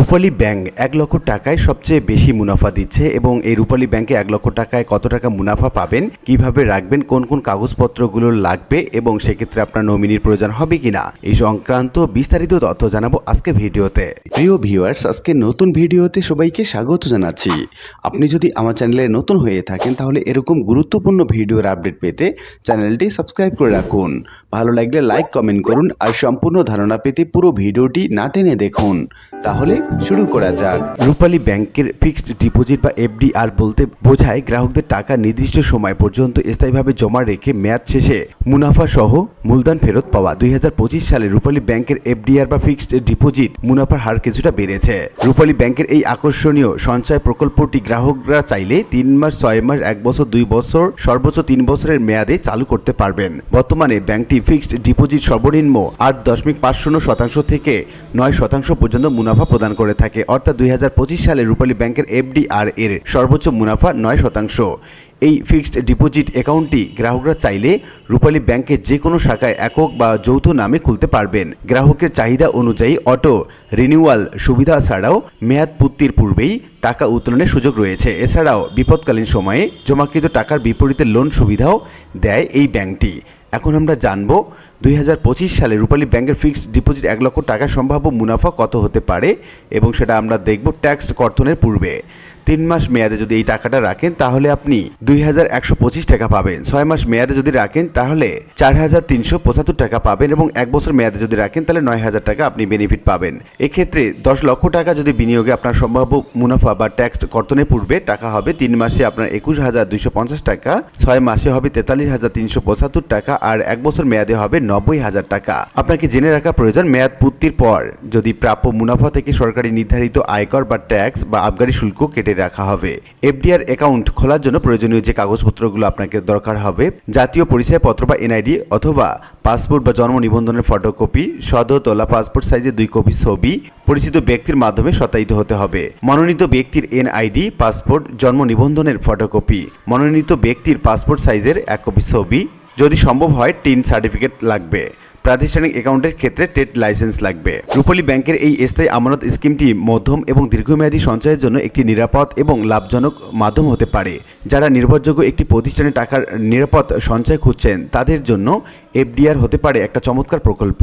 রূপালী bank এক লক্ষ টাকায় সবচেয়ে বেশি মুনাফা দিচ্ছে এবং এই রূপালী ব্যাংকে এক লক্ষ টাকায় কত টাকা মুনাফা পাবেন, কীভাবে রাখবেন, কোন কোন কাগজপত্রগুলো লাগবে এবং সেক্ষেত্রে আপনার নমিনির প্রয়োজন হবে কিনা? এই সংক্রান্ত বিস্তারিত তথ্য জানাব আজকে ভিডিওতে। প্রিয় ভিউয়ার্স, আজকে নতুন ভিডিওতে সবাইকে স্বাগত জানাচ্ছি। আপনি যদি আমার চ্যানেলে নতুন হয়ে থাকেন, তাহলে এরকম গুরুত্বপূর্ণ ভিডিওর আপডেট পেতে চ্যানেলটি সাবস্ক্রাইব করে রাখুন। ভালো লাগলে লাইক, কমেন্ট করুন আর সম্পূর্ণ ধারণা পেতে পুরো ভিডিওটি না টেনে দেখুন। তাহলে শুরু করা যাক। রূপালী ব্যাংকের ফিক্সড ডিপোজিট বা এফডিআর বলতে বোঝায় গ্রাহকদের টাকা নির্দিষ্ট সময় পর্যন্ত স্থায়ীভাবে জমা রেখে মেয়াদ শেষে মুনাফা সহ মূলধন ফেরত পাওয়া। দুই হাজার পঁচিশ সালে রূপালী ব্যাংকের এফডিআর বা ফিক্সড ডিপোজিট মুনাফার হার কিছুটা বেড়েছে। রূপালী ব্যাংকের এই আকর্ষণীয় সঞ্চয় প্রকল্পটি গ্রাহকরা চাইলে তিন মাস, ছয় মাস, এক বছর, দুই বছর, সর্বোচ্চ তিন বছরের মেয়াদে চালু করতে পারবেন। বর্তমানে ব্যাংকটি ফিক্সড ডিপোজিট সর্বনিম্ন আট দশমিক পাঁচ শূন্য শতাংশ থেকে নয় শতাংশ পর্যন্ত মুনাফা প্রদান করে থাকে। অর্থাৎ দুই হাজার পঁচিশ সালে রূপালী ব্যাংকের এফডিআর এর সর্বোচ্চ মুনাফা নয় শতাংশ। এই ফিক্সড ডিপোজিট অ্যাকাউন্টটি গ্রাহকরা চাইলে রূপালী ব্যাংকের যে কোনো শাখায় একক বা যৌথ নামে খুলতে পারবেন। গ্রাহকের চাহিদা অনুযায়ী অটো রিনিউয়াল সুবিধা ছাড়াও মেয়াদ পূর্তির পূর্বেই টাকা উত্তোলনের সুযোগ রয়েছে। এছাড়াও বিপদকালীন সময়ে জমাকৃত টাকার বিপরীতে লোন সুবিধাও দেয় এই ব্যাংকটি। এখন আমরা জানব দুই হাজার পঁচিশ সালে রূপালী ব্যাংকের ফিক্সড ডিপোজিট এক লক্ষ টাকা সম্ভাব্য মুনাফা কত হতে পারে এবং সেটা আমরা দেখব ট্যাক্স কর্তনের পূর্বে। তিন মাস মেয়াদে যদি এই টাকাটা রাখেন, তাহলে আপনি দুই হাজার একশো পঁচিশ টাকা পাবেন। ছয় মাস মেয়াদে যদি রাখেন, তাহলে চার হাজার তিনশো পঁচাত্তর টাকা পাবেন এবং এক বছর মেয়াদে যদি রাখেন, তাহলে নয় হাজার টাকা আপনি বেনিফিট পাবেন। এক্ষেত্রে দশ লক্ষ টাকা যদি বিনিয়োগে আপনার সম্ভাব্য মুনাফা বা ট্যাক্স কর্তনের পূর্বে টাকা হবে, তিন মাসে আপনার একুশ হাজার দুইশো পঞ্চাশ টাকা, ছয় মাসে হবে তেতাল্লিশ হাজার তিনশো পঁচাত্তর টাকা, আর এক বছর মেয়াদে হবে নব্বই হাজার টাকা। আপনাকে জেনে রাখা প্রয়োজন মেয়াদ পূর্তির পর। যদি প্রাপ্য মুনাফা থেকে সরকারি নির্ধারিত আয়কর বা ট্যাক্স বা আবগারি শুল্ক কেটে রাখা হবে। এফডিআর অ্যাকাউন্ট খোলার জন্য প্রয়োজনীয় যে কাগজপত্রগুলো আপনাকে দরকার হবে, জাতীয় পরিচয়পত্র বা এনআইডি অথবা পাসপোর্ট বা জন্ম নিবন্ধনের ফটোকপি সদ তোলা পাসপোর্ট সাইজের দুই কপি ছবি, পরিচিত ব্যক্তির মাধ্যমে সত্যায়িত হতে হবে। মনোনীত ব্যক্তির এনআইডি, পাসপোর্ট, জন্ম নিবন্ধনের ফটোকপি, মনোনীত ব্যক্তির পাসপোর্ট সাইজের এক কপি ছবি যদি সম্ভব হয়, টিন সার্টিফিকেট লাগবে। প্রাতিষ্ঠানিক অ্যাকাউন্টের ক্ষেত্রে টেট লাইসেন্স লাগবে। রূপালী ব্যাংকের এই স্থায়ী আমানত স্কিমটি মধ্যম এবং দীর্ঘমেয়াদী সঞ্চয়ের জন্য একটি নিরাপদ এবং লাভজনক মাধ্যম হতে পারে। যারা নির্ভরযোগ্য একটি প্রতিষ্ঠানে টাকার নিরাপদ সঞ্চয় খুঁজছেন, তাদের জন্য এফডিআর হতে পারে একটা চমৎকার প্রকল্প।